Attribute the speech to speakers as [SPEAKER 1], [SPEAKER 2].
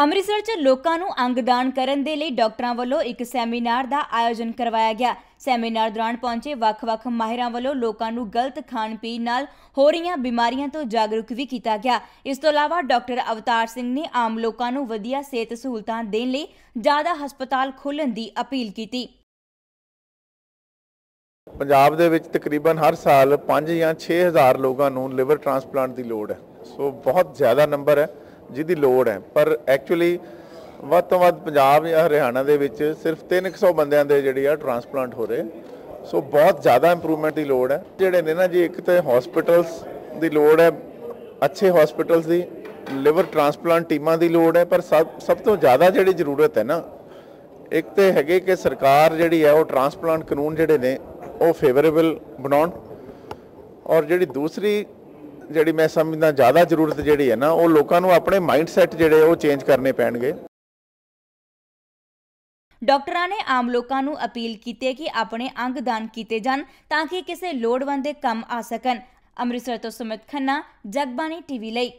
[SPEAKER 1] ਅੰਮ੍ਰਿਤਸਰ 'ਚ ਲੋਕਾਂ ਨੂੰ ਅੰਗਦਾਨ ਕਰਨ ਦੇ ਲਈ ਡਾਕਟਰਾਂ ਵੱਲੋਂ ਇੱਕ ਸੈਮੀਨਾਰ ਦਾ ਆਯੋਜਨ ਕਰਵਾਇਆ ਗਿਆ। ਸੈਮੀਨਾਰ ਦੌਰਾਨ ਪਹੁੰਚੇ ਵੱਖ-ਵੱਖ ਮਾਹਿਰਾਂ ਵੱਲੋਂ ਲੋਕਾਂ ਨੂੰ ਗਲਤ ਖਾਣ ਪੀਣ ਨਾਲ ਹੋ ਰਹੀਆਂ ਬਿਮਾਰੀਆਂ ਤੋਂ ਜਾਗਰੂਕ ਵੀ ਕੀਤਾ ਗਿਆ। ਇਸ ਤੋਂ ਇਲਾਵਾ ਡਾਕਟਰ ਅਵਤਾਰ ਸਿੰਘ ਨੇ ਆਮ ਲੋਕਾਂ ਨੂੰ ਵਧੀਆ ਸਿਹਤ ਸਹੂਲਤਾਂ ਦੇਣ ਲਈ ਜ਼ਿਆਦਾ ਹਸਪਤਾਲ ਖੋਲ੍ਹਣ ਦੀ ਅਪੀਲ ਕੀਤੀ।
[SPEAKER 2] ਪੰਜਾਬ ਦੇ ਵਿੱਚ ਤਕਰੀਬਨ ਹਰ ਸਾਲ 5 ਜਾਂ 6000 ਲੋਕਾਂ ਨੂੰ ਲਿਵਰ ਟ੍ਰਾਂਸਪਲਾਂਟ ਦੀ ਲੋੜ ਹੈ। ਸੋ ਬਹੁਤ ਜ਼ਿਆਦਾ ਨੰਬਰ ਹੈ। ਜਿਹਦੀ ਲੋੜ ਹੈ। ਪਰ ਐਕਚੁਅਲੀ ਵੱਧ ਤੋਂ ਵੱਧ ਪੰਜਾਬ ਜਾਂ ਹਰਿਆਣਾ ਦੇ ਵਿੱਚ ਸਿਰਫ 300 ਬੰਦਿਆਂ ਦੇ ਜਿਹੜੀ ਆ ਟ੍ਰਾਂਸਪਲਾਂਟ ਹੋ ਰਹੇ। ਸੋ ਬਹੁਤ ਜ਼ਿਆਦਾ ਇੰਪਰੂਵਮੈਂਟ ਦੀ ਲੋੜ ਹੈ। ਜਿਹੜੇ ਨੇ ਨਾ ਜੀ, ਇੱਕ ਤੇ ਹਸਪੀਟਲਸ ਦੀ ਲੋੜ ਹੈ, ਅੱਛੇ ਹਸਪੀਟਲਸ ਦੀ ਲਿਵਰ ਟ੍ਰਾਂਸਪਲਾਂਟ ਟੀਮਾਂ ਦੀ ਲੋੜ ਹੈ। ਪਰ ਸਭ ਸਭ ਤੋਂ ਜ਼ਿਆਦਾ ਜਿਹੜੀ ਜ਼ਰੂਰਤ ਹੈ ਨਾ, ਇੱਕ ਤੇ ਹੈਗੇ ਕਿ ਸਰਕਾਰ ਜਿਹੜੀ ਹੈ ਉਹ ਟ੍ਰਾਂਸਪਲਾਂਟ ਕਾਨੂੰਨ ਜਿਹੜੇ ਨੇ ਉਹ ਫੇਵਰੇਬਲ ਬਣਾਉਣ। ਔਰ ਜਿਹੜੀ ਦੂਸਰੀ ਜਿਹੜੀ ਮੈਂ ਸਮਝਦਾ ਜ਼ਿਆਦਾ ਜ਼ਰੂਰਤ ਜਿਹੜੀ ਹੈ ਨਾ, ਉਹ ਲੋਕਾਂ ਨੂੰ ਆਪਣੇ ਮਾਈਂਡਸੈਟ ਜਿਹੜੇ ਉਹ ਚੇਂਜ ਕਰਨੇ ਪੈਣਗੇ।
[SPEAKER 1] ਡਾਕਟਰਾਂ ਨੇ ਆਮ ਲੋਕਾਂ ਨੂੰ ਅਪੀਲ ਕੀਤੀ ਹੈ ਕਿ ਆਪਣੇ ਅੰਗ ਦਾਨ ਕੀਤੇ ਜਾਣ ਤਾਂ ਕਿ ਕਿਸੇ ਲੋੜਵੰਦ ਦੇ ਕੰਮ ਆ ਸਕਣ। ਅੰਮ੍ਰਿਤਸਰ ਤੋਂ ਸੁਮਿਤ ਖੰਨਾ, ਜਗਬਾਣੀ ਟੀਵੀ ਲਈ।